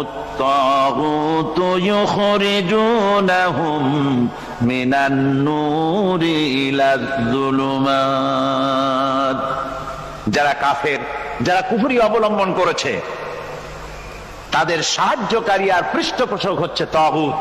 الطاغوت يخرجونهم من النور إلى الظلمات যারা কাফের যারা কুফরি অবলম্বন করেছে তাদের সাহায্যকারী আর পৃষ্ঠপোষক হচ্ছে তহুদ